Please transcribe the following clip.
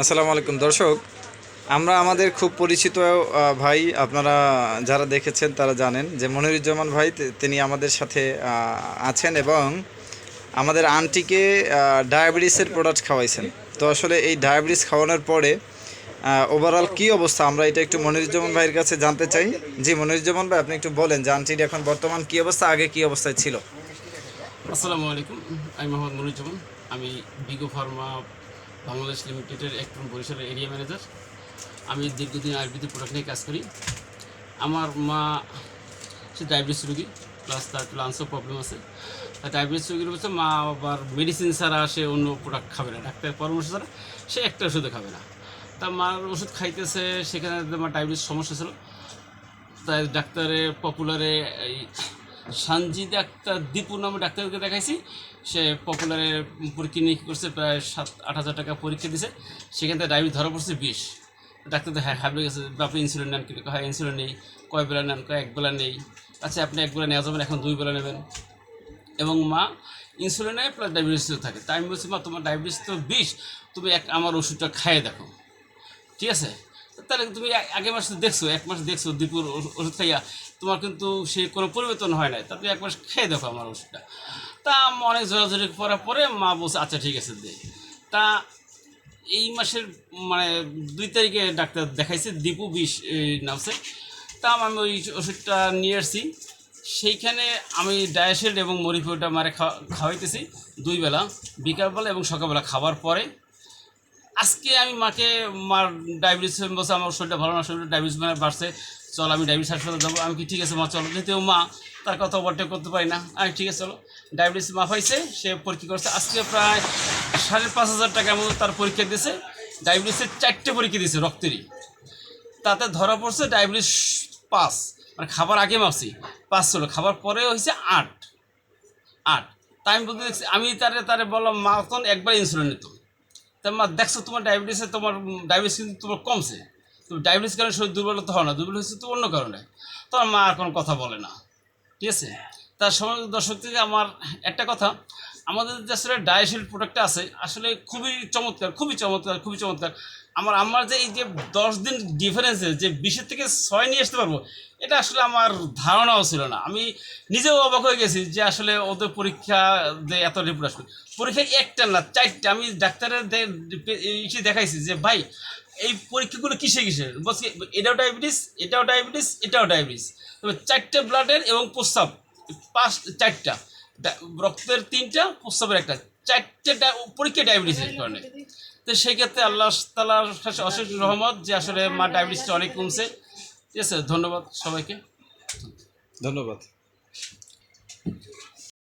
আসসালামু আলাইকুম, দর্শক। আমরা আমাদের খুব পরিচিত ভাই, আপনারা যারা দেখেছেন তারা জানেন যে মনিরুজ্জামান ভাই তিনি আমাদের সাথে আছেন এবং আমাদের আন্টিকে ডায়াবেটিসের প্রোডাক্ট খাওয়াইছেন। তো আসলে এই ডায়াবেটিস খাওয়ানোর পরে ওভারঅল কী অবস্থা? আমরা এটা একটু মনিরুজ্জামান ভাইয়ের কাছে জানতে চাই। জি, মনিরুজ্জামান ভাই, আপনি একটু বলেন যে আন্টির এখন বর্তমান কী অবস্থা, আগে কী অবস্থায় ছিল? আসসালামু আলাইকুম, আমি মোহাম্মদ মনিরুজ্জামান। আমি বিগো ফার্মা বাংলাদেশ লিমিটেডের একজন বরিশালের এরিয়া ম্যানেজার আমি দীর্ঘদিন আয়ুর্বেদিক প্রোডাক্ট নিয়ে কাজ করি। আমার মা, সে ডায়াবেটিস রোগী প্লাস তার লাংসও প্রবলেম আছে। তার ডায়াবেটিস রোগীর হচ্ছে মা, আবার মেডিসিন ছাড়া সে অন্য প্রোডাক্ট খাবে না। ডাক্তারের পরামর্শ ছাড়া সে একটা ওষুধও খাবে না। তা মার ওষুধ খাইতেছে, সেখানে আমার ডায়াবেটিস সমস্যা ছিল। তাই ডাক্তারে পপুলারে এই সানজি ডাক্তার দীপু নামে ডাক্তারকে দেখাইছি। সে পপুলারে পরীক্ষা নিরীক্ষা করছে, প্রায় সাত, আট হাজার টাকা পরীক্ষা দিছে। সেখান থেকে ডায়াবেটিস ধরা পড়ছে বিষ ডাক্তার হ্যাঁ হাবড়ে গেছে আপনি ইনসুলিন নেন কিন্তু হ্যাঁ ইনসুলিন নেই। কয় বেলা নেন, কয় এক বেলা নেই? আচ্ছা আপনি এক বেলা নেওয়া যাবেন এখন দুই বেলা নেবেন। এবং মা ইনসুলিন নেয় প্লাস ডায়াবেটিসও থাকে। তাই আমি বলছি, মা, তোমার ডায়াবেটিস তো বিষ তুমি এক, আমার ওষুধটা খাইয়ে দেখো। ঠিক আছে? তাহলে তুমি আগের মাস দেখছ, এক মাস দেখছ দীপুর ওষ- ওষুধ খাইয়া। তোমার কিন্তু সে কোনো পরিবর্তন হয় নাই। তা তুমি এক মাস খেয়ে দেখো আমার ওষুধটা। তা অনেক জোরাজোরি করার পরে মা বলছে আচ্ছা ঠিক আছে, দে। তা এই মাসের মানে দুই তারিখে ডাক্তার দেখাইছে, দীপু বিষ নামছে। তা আমি ওই ওষুধটা নিয়ে আসছি। সেইখানে আমি ডায়াসেল এবং মরিফিওটা মারে খাওয়া খাওয়াইতেছি। দুই বেলা, বিকালবেলা এবং সকালবেলা খাওয়ার পরে আজকে আমি মাকে, মার ডায়াবেটিস বলছে আমার শরীরটা ভালো না, শরীরটা ডায়াবেটিস মানে বাড়ছে। চল, আমি ডায়াবেটিস হাসপাতালে যাব। আমি কি ঠিক আছে, মা? চলো। যেহেতু মা, তার কথা ওভারটেক করতে পারি না। আমি ঠিক আছে, চলো। ডায়াবেটিস মাফ হয়েছে, সে পরীক্ষা করছে। আজকে প্রায় সাড়ে পাঁচ হাজার টাকার মতো তার পরীক্ষা দিয়েছে। ডায়াবেটিসের চারটে পরীক্ষা দিয়েছে রক্তেরই। তাতে ধরা পড়ছে ডায়াবেটিস পাঁচ। মানে খাবার আগে মাপছি, পাঁচ ছিল খাবার পরে হয়েছে আট। আট। তাই আমি বলতে দেখছি, আমি তারে তারে বললাম, মা, তখন একবার ইনসুলিন নিত। তা মা দেখছ তোমার ডায়াবেটিসে তোমার ডায়াবেটিস কিন্তু তোমার কমছে। তুমি ডায়াবেটিস কারণে শরীর দুর্বলতা হয় না, দুর্বল হচ্ছে তো অন্য কারণে। তোমার মা আর কোনো কথা বলে না। ঠিক আছে? তার সময় দর্শক থেকে আমার একটা কথা আমাদের যে আসলে ডায়াশিল প্রোডাক্টটা আছে, আসলে খুবই চমৎকার খুবই চমৎকার খুবই চমৎকার। আমার আমার যে এই যে দশ দিন ডিফারেন্সে যে বিশের থেকে ছয় নিয়ে আসতে পারব, এটা আসলে আমার ধারণাও ছিল না। আমি নিজেও অবাক হয়ে গেছি যে আসলে ওদের পরীক্ষা যে এত রিপোর্ট আসবে পরীক্ষা একটা না, চারটে। আমি ডাক্তারের ইসে দেখাইছি যে, ভাই, এই পরীক্ষাগুলো কিসে কিসের বলছি, এটাও ডায়াবেটিস এটাও ডায়াবেটিস এটাও ডায়াবেটিস তবে চারটে ব্লাডের এবং প্রস্রাব, পাঁচ, চারটা। রক্তের তিনটা প্রস্তাবের একটা। চারটে পরীক্ষা ডায়াবেটিসের কারণে। তো সেই ক্ষেত্রে আল্লাহ তালার কাছে অশেষ রহমত যে আসলে মা ডায়াবেটিসটা অনেক কমছে। ঠিক আছে, ধন্যবাদ সবাইকে। ধন্যবাদ।